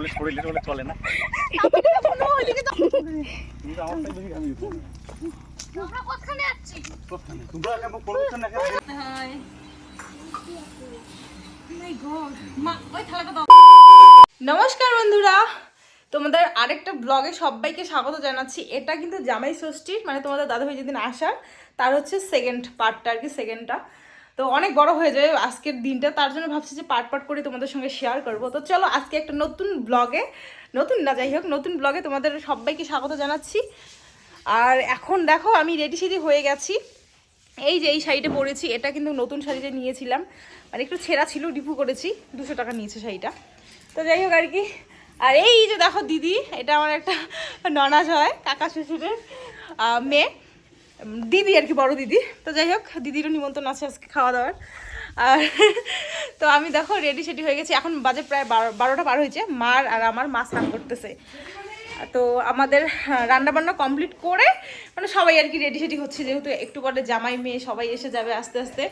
বলে বলে চলে না। নমস্কার বন্ধুরা। তোমাদের আরেকটা ব্লগে সবাইকে স্বাগত জানাচ্ছি। এটা কিন্তু জামাই ষষ্ঠীর মানে তোমাদের দাদাভাই যেদিন আসার, তার হচ্ছে সেকেন্ড পার্টটা আর কি সেকেন্ডটা তো অনেক বড় হয়ে যায় আজকের দিনটা। তার জন্য ভাবছি যে পার্ট পার্ট করে তোমাদের সঙ্গে শেয়ার করব। তো চলো আজকে একটা নতুন ব্লগে নতুন না, যাই হোক, নতুন ব্লগে তোমাদের সবাইকে স্বাগত জানাচ্ছি। আর এখন দেখো আমি রেডি সেডি হয়ে গেছি। এই যে এই শাড়িটা পরেছি, এটা কিন্তু নতুন শাড়িটা নিয়েছিলাম। মানে একটু ছেঁড়া ছিল, ডিপু করেছি, দুশো টাকা নিয়েছে শাড়িটা। তো যাই হোক আর কি। আর এই যে দেখো দিদি, এটা আমার একটা ননাজ হয়, কাকা শ্বশুরের মেয়ে। দিদি আর কি, বড় দিদি। তো যাই হোক, দিদিরও নিমন্ত্রণ আছে আজকে খাওয়া দাওয়ার। আর তো আমি দেখো রেডি সেডি হয়ে গেছি। এখন বাজে প্রায় বারো, বারোটা পার হয়েছে। মার আর আমার মা স্নান করতেছে। তো আমাদের রান্না বান্না কমপ্লিট করে মানে সবাই আর কি রেডি সেডি হচ্ছে। যেহেতু একটু পরে জামাই মেয়ে সবাই এসে যাবে আস্তে আস্তে।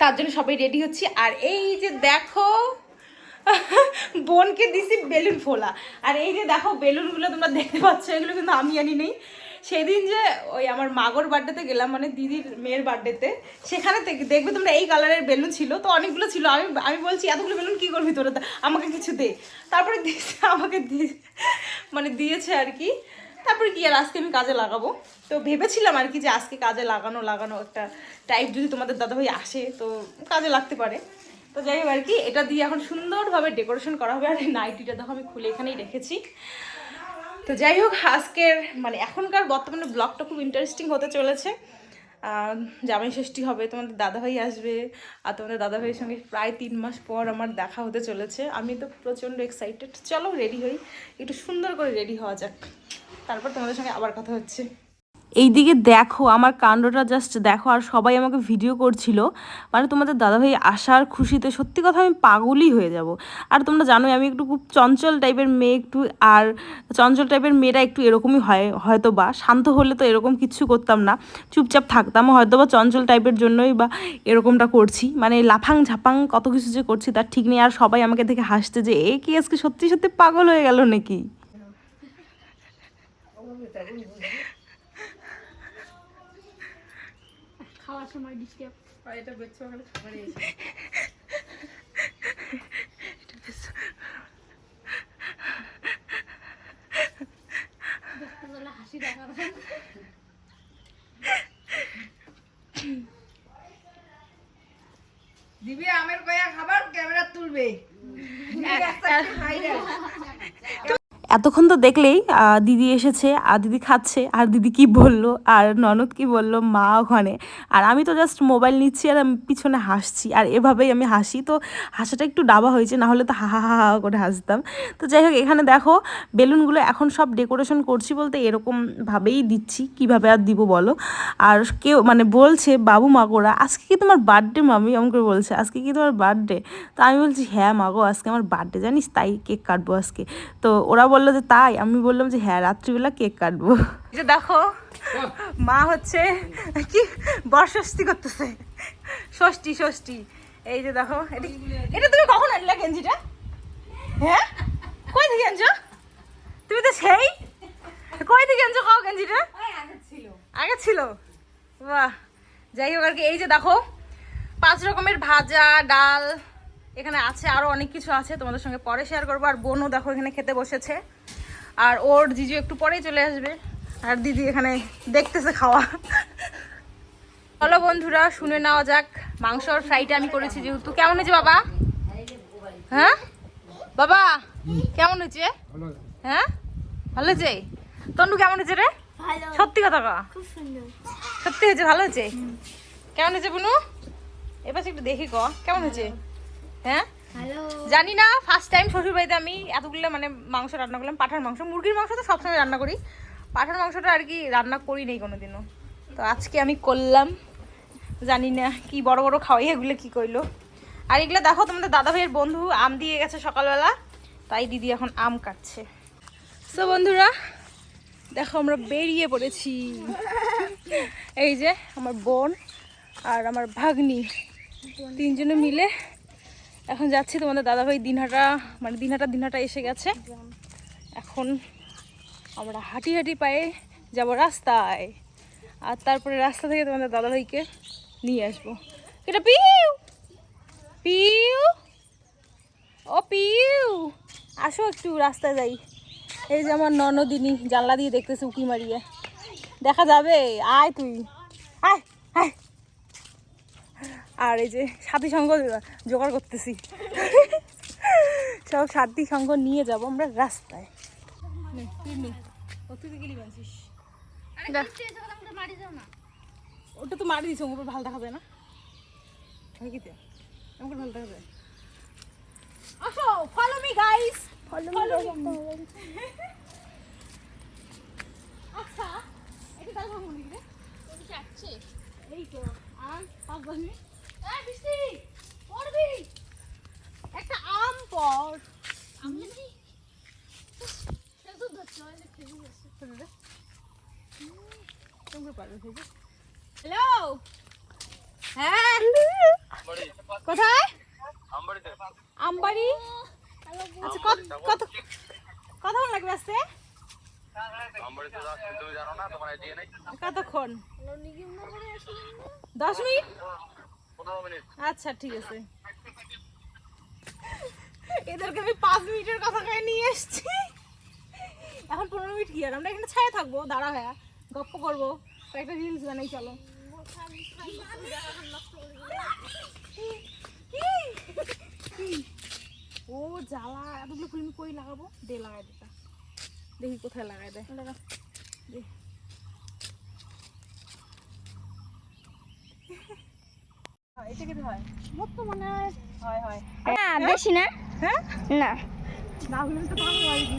তার জন্য সবাই রেডি হচ্ছি। আর এই যে দেখো, বোনকে দিছি বেলুন ফোলা। আর এই যে দেখো, বেলুনগুলো তোমরা দেখতে পাচ্ছ, এগুলো কিন্তু আমি আনি নেই। সেদিন যে ওই আমার মাগর বার্থডেতে গেলাম মানে দিদির মেয়ের বার্থডেতে সেখানে দেখবে তোমরা এই কালারের বেলুন ছিল, তো অনেকগুলো ছিল। আমি আমি বলছি, এতগুলো বেলুন কী করবি তোরা? আমাকে কিছু দে। তারপরে দিয়েছে আমাকে দিয়ে মানে দিয়েছে আর কি। তারপরে কি, আর আজকে আমি কাজে লাগাবো? তো ভেবেছিলাম আর কি যে আজকে কাজে লাগানো লাগানো একটা টাইপ যদি তোমাদের দাদাভাই আসে, তো কাজে লাগতে পারে। তো যাই হোক আর কি, এটা দিয়ে এখন সুন্দরভাবে ডেকোরেশন করা হবে। আর নাইটিটা দেখো, আমি খুলে এখানেই রেখেছি। তো যাই হোক, আজকের মানে এখনকার বর্তমানে ব্লগটা খুব ইন্টারেস্টিং হতে চলেছে। জামাই ষষ্ঠী হবে, তোমাদের দাদাভাই আসবে, আর তোমাদের দাদাভাইয়ের সঙ্গে প্রায় তিন মাস পর আমার দেখা হতে চলেছে। আমি তো প্রচণ্ড এক্সাইটেড চলো রেডি হই, একটু সুন্দর করে রেডি হওয়া যাক। তারপর তোমাদের সঙ্গে আবার কথা হচ্ছে। এইদিকে দেখো, আমার কাণ্ডটা জাস্ট দেখো, আর সবাই আমাকে ভিডিও করছিল। মানে তোমাদের দাদাভাই আসার খুশিতে, সত্যি কথা আমি পাগলই হয়ে যাব। আর তোমরা জানোই, আমি একটু খুব চঞ্চল টাইপের মেয়ে একটু, আর চঞ্চল টাইপের মেয়েরা একটু এরকমই হয় হয়তো বা শান্ত হলে তো এরকম কিচ্ছু করতাম না। চুপচাপ থাকতাম হয়তো বা চঞ্চল টাইপের জন্যই বা এরকমটা করছি। মানে লাফাং ঝাপাং কত কিছু যে করছি, তার ঠিক নেই। আর সবাই আমাকে দেখে হাসতে যে, এ কি আজকে সত্যি সত্যি পাগল হয়ে গেল নাকি? সময় ডিস্টার্ব হাসি দেখা দিবি আমের কয়া খাবার ক্যামেরা তুলবে। এতক্ষণ তো দেখলেই আহ, দিদি এসেছে আর দিদি খাচ্ছে আর দিদি কি বলল আর ননদ কি বলল মা ওখানে। আর আমি তো জাস্ট মোবাইল নিচ্ছি আর আমি পিছনে হাসছি। আর এভাবেই আমি হাসি। তো হাসাটা একটু ডাবা হয়েছে, না হলে তো হা হা হা করে হাসতাম। তো যাই হোক, এখানে দেখো, বেলুনগুলো এখন সব ডেকোরেশন করছি বলতে এরকমভাবেই দিচ্ছি। কীভাবে আর দিব বলো? আর কেউ মানে বলছে, বাবু মাগোরা আজকে কি তোমার বার্থডে মামি আমাকে বলছে, আজকে কি তোমার বার্থডে তো আমি বলছি হ্যাঁ মাগো আজকে আমার বার্থডে জানিস? তাই কেক কাটবো আজকে। তো ওরা বলল যে, তাই? আমি বললাম যে হ্যাঁ রাত্রিবেলা কেক কাটবো। যে দেখো মা হচ্ছে কি বরষষ্ঠী করতেছে। ষষ্ঠী ষষ্ঠী। এই যে দেখো, এটা তুমি কখন আনলে গেঞ্জিটা? হ্যাঁ? কই থেকে আনছো? তুমি তো সেই। কই থেকে আনছো কাও গেঞ্জিটা? আগে ছিল। বাহ। যাই হোক আর কি, এই যে দেখো, পাঁচ রকমের ভাজা, ডাল, এখানে আছে আরও অনেক কিছু আছে, তোমাদের সঙ্গে পরে শেয়ার করব। আর বোনও দেখো এখানে খেতে বসেছে। আর ওর জিজু একটু পরেই চলে আসবে। আর দিদি এখানে দেখতেছে খাওয়া। চলো বন্ধুরা শুনে নেওয়া যাক। মাংসর ফ্রাইটা আমি করেছি যেহেতু। কেমন হয়েছে বাবা? হ্যাঁ? বাবা কেমন হয়েছে? হ্যাঁ? ভালো হয়েছে? তন্ডু কেমন হয়েছে রে? সত্যি কথা কা সত্যি হয়েছে ভালো হয়েছে? কেমন হয়েছে বুনু? এবার একটু দেখি ক কেমন হয়েছে? হ্যাঁ? জানি না ফার্স্ট টাইম শ্বশুর বাড়িতে আমি এতগুলো মানে মাংস রান্না করলাম পাঠার মাংস মুরগির মাংস তো সবসময় রান্না করি। পাঠার মাংসটা আর কি রান্না করি নেই কোনোদিনও। তো আজকে আমি করলাম। জানি না কি বড় বড় খাওয়াই, এগুলো কি করল আর এগুলো দেখো, তোমাদের দাদা ভাইয়ের বন্ধু আম দিয়ে গেছে সকালবেলা, তাই দিদি এখন আম কাটছে। সো বন্ধুরা, দেখো আমরা বেরিয়ে পড়েছি। এই যে আমার বোন আর আমার ভাগ্নি, তিনজনে মিলে এখন যাচ্ছি তোমাদের দাদাভাই দিনহাটা মানে দিনহাটা দিনহাটা এসে গেছে। এখন আমরা হাঁটি হাঁটি পায়ে যাব রাস্তায়। আর তারপরে রাস্তা থেকে তোমাদের দাদাভাইকে নিয়ে আসব। এটা পিউ! পিউ! ও পিউ! আসো একটু রাস্তায় যাই। এই যে আমার ননদিনী জানলা দিয়ে দেখতেছে উকি মারিয়ে। দেখা যাবে? আয় তুই। আয় আর এই যে সাথী সঙ্গ জোগাড় করতেছি। সব সাথী সঙ্গ নিয়ে যাব আমরা রাস্তায়। গেলি ওটা তো মারি দিস ওর ভালো দেখা যায় না। হয় কি আমাকে ভালো দেখা আসো follow me guys follow me আচ্ছা এটা তাহলে ভাঙবো নাকি রে? এই তো আর পাঁচ দশ মিনিট এই বৃষ্টি! পড়বি! একটা আম পর আমি তো ধরছো হ্যালো? হ্যাঁ। কোথায়? আমবাড়ি? আচ্ছা কত কত কতক্ষণ লাগবে আসতে? কতক্ষণ? দশ মিনিট? আচ্ছা ঠিক আছে। এদেরকে আমি পাঁচ মিনিটের কথা নিয়ে এসছি। এখন পনেরো মিনিট কি আর আমরা এখানে ছায়া থাকব দাঁড়া হ্যাঁ গপ্প করব একটা রিলস বানাই চলো। ও জ্বালা এতগুলো ফুল আমি কই লাগাবো? দে লাগাই দিতা দেখি কোথায় লাগাই দেয় দে। হয়, এটা হয়। মোট তো মনে হয়। হয় হয়। না বেশি না। হ্যাঁ? না। না হলে তো ভালো লাগবে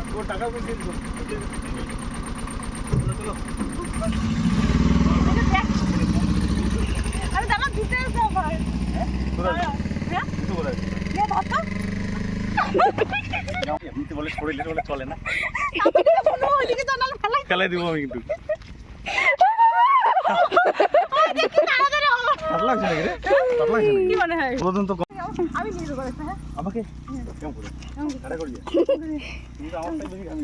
আসো টাকা পয়সা আরে দাদা দিতে এসো আবার হ্যাঁ কিন্তু কোথায় নে ধরতো এমনিতে বলে শরীরে বলে চলে না খেলাই দিব আমি কিন্তু ভালো লাগছে নাকি রে ভালো লাগছে নাকি কি মনে হয়? আমি হ্যাঁ? আমাকে? কেমন করে? কাটা করি তুমি তো আমার বেশি আমি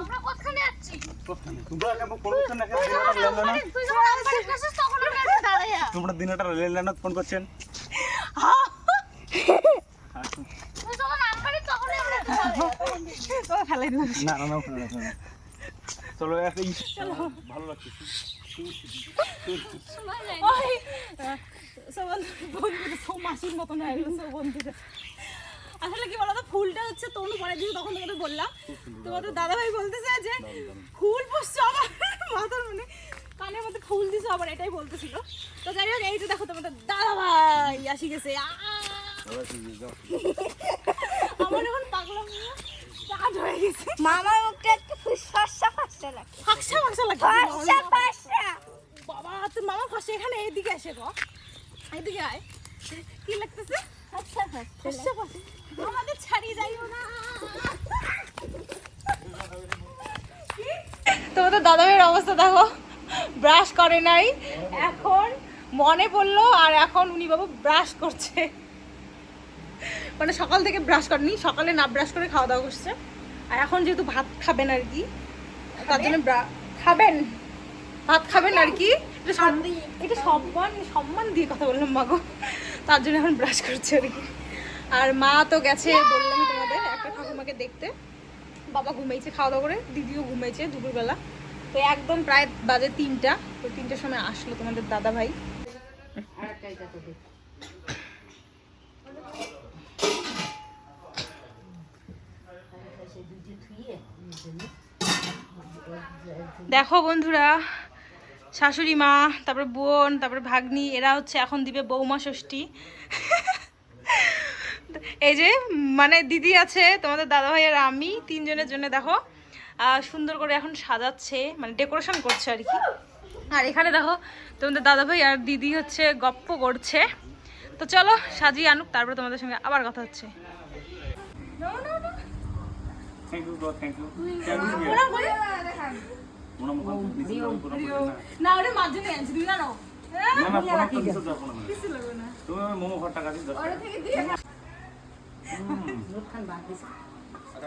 আমরা কোথানে যাচ্ছি? তোমরা কেমন ফোন করছেন না কেন? দিনটা লেন তুই যখন আমবাড়ির কাছে তখন আমি এসে তোমরা দিনটা লেন না ফোন করছেন? তুই যখন আমবাড়ি তখনই আমরা দাঁড়াইয়া। তো ফেলাই দেবো না না না না চলো একটা ভালো লাগছে মাসির হয়ে বন্ধুরা আসলে কি বলতো ফুলটা হচ্ছে তনু পরে দিয়েছে তখন তোমাদের বললাম। তোমাদের দাদাভাই বলতেছে যে ফুল বসছে আবার মাথার মানে কানের মধ্যে ফুল দিছে আবার এটাই বলতেছিল। তো যাই হোক এই যে দেখো তোমাদের দাদাভাই আসি গেছে! আমার এখন পাগলাম কাজ হয়ে গেছে। মামার মুখটা একটু ফসফসা ফসফসা লাগে ফাঁকসা ফাঁকসা লাগছে ফসফসা ফসফসা বাবা তোর মামা ফাঁসে এখানে এইদিকে আসে গো এইদিকে আয় কি লাগতেছে ফসফসা ফাঁসা ফাঁসে আমাদের ছাড়িয়ে যাইও না তোমাদের দাদাভাইয়ের অবস্থা দেখো ব্রাশ করে নাই। এখন মনে পড়ল আর এখন উনি বাবু ব্রাশ করছে। মানে সকাল থেকে ব্রাশ করেনি সকালে না ব্রাশ করে খাওয়া দাওয়া করছে। আর এখন যেহেতু ভাত খাবেন আর কি তার জন্য খাবেন? ভাত খাবেন আর কি? এটা সম্মান সম্মান দিয়ে কথা বললাম মাগো তার জন্য এখন ব্রাশ করছে আর কি। আর মা তো গেছে বললাম তোমাদের একটা ঠাকুমাকে দেখতে। বাবা ঘুমাইছে খাওয়া দাওয়া করে দিদিও ঘুমাইছে দুপুরবেলা। তো একদম প্রায় বাজে তিনটা। তো তিনটার সময় আসলো তোমাদের দাদা ভাই দেখো বন্ধুরা, শাশুড়ি মা, তারপর বোন, তারপরে ভাগ্নি, এরা হচ্ছে এখন দিবে বৌমা ষষ্ঠী। এই যে মানে দিদি আছে, তোমাদের দাদা ভাই আর আমি তিনজনের জন্য, দেখো। সুন্দর করে এখন সাজাচ্ছে মানে ডেকোরেশন করছে আর কি। আর এখানে দেখো তোমাদের দাদা ভাই আর দিদি হচ্ছে গপ্প করছে। তো চলো সাজিয়ে আনুক তারপরে তোমাদের সঙ্গে আবার কথা হচ্ছে।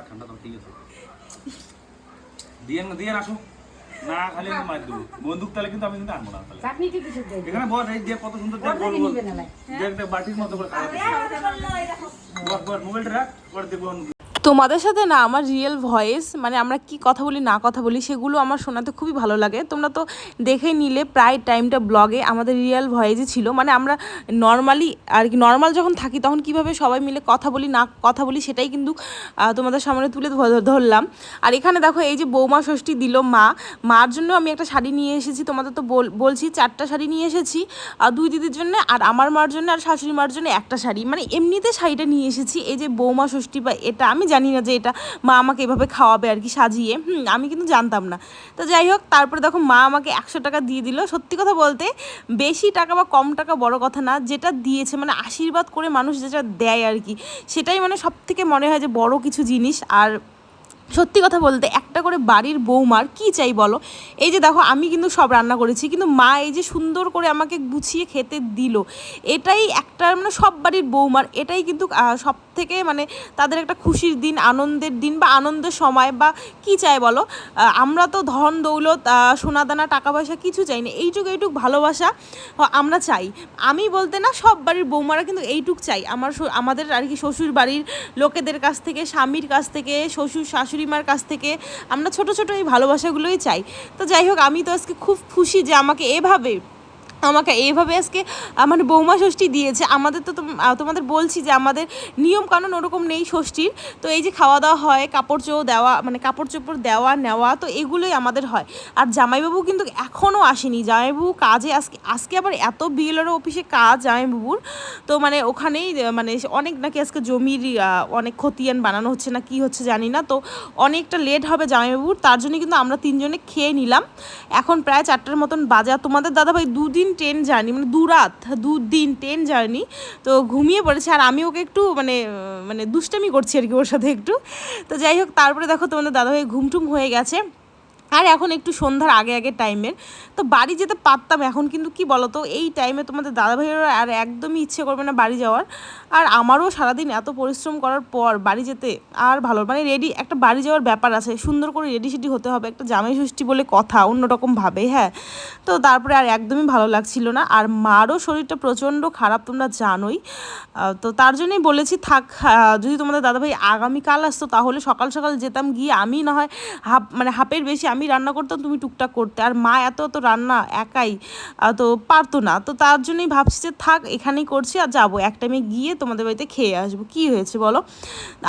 ঠান্ডা তো ঠিক আছে। দিয়ে না দিয়ে আসো না খালি আমি মার দেবো বন্দুক তাহলে কিন্তু আমি কিন্তু আনব না তাহলে চাটনি কি কিছু দেয় এখানে বস এই যে কত সুন্দর দেখ বল দেখ দেখ বাটির মতো করে খাওয়া বস বস মোবাইলটা রাখ পরে দেখব তোমাদের সাথে না আমার রিয়েল ভয়েস মানে আমরা কি কথা বলি, না কথা বলি, সেগুলো আমার শোনাতে খুবই ভালো লাগে। তোমরা তো দেখেই নিলে প্রায় টাইমটা ব্লগে আমাদের রিয়েল ভয়েসই ছিল। মানে আমরা নর্মালি আর কি নর্মাল যখন থাকি তখন কীভাবে সবাই মিলে কথা বলি, না কথা বলি, সেটাই কিন্তু তোমাদের সামনে তুলে ধরলাম। আর এখানে দেখো, এই যে বৌমা ষষ্ঠী দিল মা, মার জন্য আমি একটা শাড়ি নিয়ে এসেছি। তোমাদের তো বল- বলছি, চারটা শাড়ি নিয়ে এসেছি, আর দুই দিদির জন্য, আর আমার মার জন্য, আর শাশুড়ি মার জন্য একটা শাড়ি। মানে এমনিতে শাড়িটা নিয়ে এসেছি। এই যে বৌমা ষষ্ঠী বা এটা আমি জানি না যে এটা মা আমাকে এভাবে খাওয়াবে আর কি সাজিয়ে। হুম, আমি কিন্তু জানতাম না। তো যাই হোক, তারপরে দেখো মা আমাকে একশো টাকা দিয়ে দিল। সত্যি কথা বলতে, বেশি টাকা বা কম টাকা বড় কথা না, যেটা দিয়েছে মানে আশীর্বাদ করে মানুষ যেটা দেয় আর কি, সেটাই মানে সব থেকে মনে হয় যে বড় কিছু জিনিস। আর সত্যি কথা বলতে একটা করে বাড়ির বৌমার কি চাই বলো? এই যে দেখো, আমি কিন্তু সব রান্না করেছি, কিন্তু মা এই যে সুন্দর করে আমাকে গুছিয়ে খেতে দিল, এটাই একটা মানে সব বাড়ির বৌমার, এটাই কিন্তু সব থেকে মানে তাদের একটা খুশির দিন, আনন্দের দিন বা আনন্দের সময় বা কি চাই বলো? আমরা তো ধন, দৌলত সোনাদানা টাকা পয়সা কিছু চাই না, এইটুকু, এইটুক ভালোবাসা আমরা চাই। আমি বলতে না, সব বাড়ির বৌমারা কিন্তু এইটুক চাই। আমার আমাদের আর কি শ্বশুর বাড়ির লোকেদের কাছ থেকে, স্বামীর কাছ থেকে, শ্বশুর, শাশুড়ি মার কাছ থেকে আমরা ছোট ছোট এই ভালোবাসাগুলোই চাই। তো যাই হোক, আমি তো আজকে খুব খুশি যে আমাকে এভাবে আমাকে এইভাবে আজকে মানে বৌমা ষষ্ঠী দিয়েছে। আমাদের তো তোম- তোমাদের বলছি যে আমাদের নিয়ম কানুন ওরকম নেই ষষ্ঠীর। তো এই যে খাওয়া দাওয়া হয় কাপড় চোপড় দেওয়া মানে কাপড় চোপড় দেওয়া, নেওয়া, তো এগুলোই আমাদের হয়। আর জামাইবাবু কিন্তু এখনও আসেনি। জামাইবাবু কাজে আজকে আজকে আবার এত বিএলআর অফিসে কাজ জামাইবাবুর। তো মানে ওখানেই মানে অনেক নাকি আজকে জমির অনেক খতিয়ান বানানো হচ্ছে না কি হচ্ছে জানি না। তো অনেকটা লেট হবে জামাইবাবুর। তার জন্য কিন্তু আমরা তিনজনে খেয়ে নিলাম। এখন প্রায় চারটার মতন বাজে আর তোমাদের দাদাভাই দুদিন ট্রেন জার্নি মানে দু রাত দুদিন ট্রেন জার্নি তো ঘুমিয়ে পড়েছে। আর আমি ওকে একটু মানে মানে দুষ্টামি করছি আর কি ওর সাথে একটু। তো যাই হোক, তারপরে দেখো তোমাদের দাদাভাই ঘুমটুম হয়ে গেছে। আর এখন একটু সন্ধ্যার আগে আগে টাইমের। তো বাড়ি যেতে পারতাম এখন, কিন্তু কি বলতো, এই টাইমে তোমাদের দাদাভাইয়ের আর একদমই ইচ্ছে করবে না বাড়ি যাওয়ার। আর আমারও সারাদিন এত পরিশ্রম করার পর বাড়ি যেতে আর ভালো মানে রেডি একটা বাড়ি যাওয়ার ব্যাপার আছে, সুন্দর করে রেডি সেডি হতে হবে, একটা জামাই ষষ্ঠী বলে কথা অন্যরকম ভাবে হ্যাঁ। তো তারপরে আর একদমই ভালো লাগছিল না, আর মারও শরীরটা প্রচণ্ড খারাপ, তোমরা জানোই। তো তার জন্যই বলেছি, থাক যদি তোমাদের দাদাভাই আগামীকাল আসতো, তাহলে সকাল সকাল যেতাম, গিয়ে আমি না হয় হাফ মানে হাফের বেশি আমি রান্না করতাম, তুমি টুকটাক করতে। আর মা এত এত রান্না একাই তো পারতো না। তো তার জন্যই ভাবছি যে থাক, এখানেই করছি আর যাব। এক টাইমে গিয়ে তোমাদের বাড়িতে খেয়ে আসব। কি হয়েছে বলো?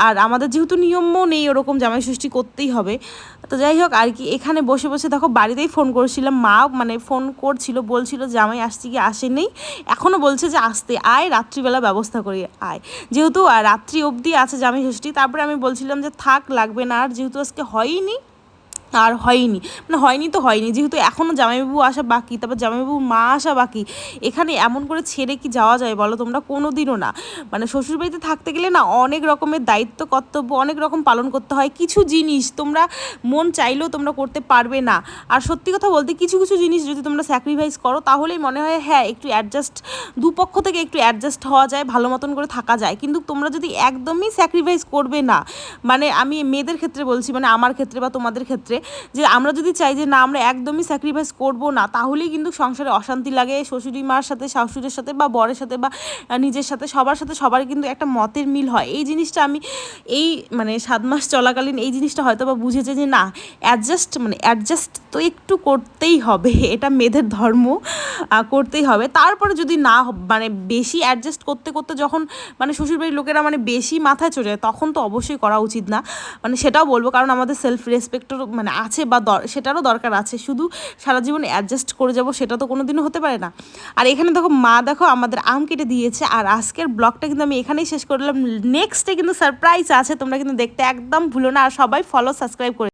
আর আমাদের যেহেতু নিয়মও নেই ওরকম জামাই ষষ্ঠী করতেই হবে। তো যাই হোক, আর কি এখানে বসে বসে দেখো বাড়িতেই ফোন করেছিলাম। মা মানে ফোন করছিল, বলছিল জামাই আসছি কি আসেনি। এখনও বলছে যে আসতে, আয়, রাত্রিবেলা ব্যবস্থা করি আয়। যেহেতু রাত্রি অবধি আছে জামাই ষষ্ঠী, তারপরে আমি বলছিলাম যে থাক, লাগবে না। আর যেহেতু আজকে হয়নি আর হয়নি। মানে হয়নি তো হয়নি, যেহেতু এখনও জামাইবাবু আসা বাকি, তারপর জামাইবাবু মা আসা বাকি। এখানে এমন করে ছেড়ে কি যাওয়া যায় বলো তোমরা? কোনো দিনও না। মানে শ্বশুরবাড়িতে থাকতে গেলে না অনেক রকমের দায়িত্ব, কর্তব্য, অনেক রকম পালন করতে হয়। কিছু জিনিস তোমরা মন চাইলেও তোমরা করতে পারবে না। আর সত্যি কথা বলতে কিছু কিছু জিনিস যদি তোমরা স্যাক্রিফাইস করো, তাহলেই মনে হয় হ্যাঁ একটু অ্যাডজাস্ট দুপক্ষ থেকে একটু অ্যাডজাস্ট হওয়া যায়, ভালো মতন করে থাকা যায়। কিন্তু তোমরা যদি একদমই স্যাক্রিফাইস করবে না মানে আমি মেয়েদের ক্ষেত্রে বলছি মানে আমার ক্ষেত্রে বা তোমাদের ক্ষেত্রে যে আমরা যদি চাই যে না, আমরা একদমই স্যাক্রিফাইস করব না, তাহলেই কিন্তু সংসারে অশান্তি লাগে। শ্বশুরি মার সাথে, শাশুড়ির সাথে বা বরের সাথে বা নিজের সাথে, সবার সাথে সবার কিন্তু একটা মতের মিল হয়। এই জিনিসটা আমি এই মানে সাত মাস চলাকালীন এই জিনিসটা হয়তো বা বুঝেছে যে না অ্যাডজাস্ট মানে অ্যাডজাস্ট তো একটু করতেই হবে, এটা মেয়েদের ধর্ম করতেই হবে। তারপরে যদি না মানে বেশি অ্যাডজাস্ট করতে করতে যখন মানে শ্বশুরবাড়ির লোকেরা মানে বেশি মাথায় চড়ে যায়, তখন তো অবশ্যই করা উচিত না। মানে সেটাও বলব, কারণ আমাদের সেলফ রেসপেক্টও মানে আছে বা সেটারও দরকার আছে। শুধু সারা জীবন অ্যাডজাস্ট করে যাব সেটা তো কোনোদিনও হতে পারে না। আর এখানে দেখো, মা দেখো আমাদের আম কেটে দিয়েছে আর আজকের ব্লগটা কিন্তু আমি এখানেই শেষ করলাম নেক্সটে কিন্তু সারপ্রাইজ আছে, তোমরা কিন্তু দেখতে একদম ভুলো না। আর সবাই ফলো সাবস্ক্রাইব করে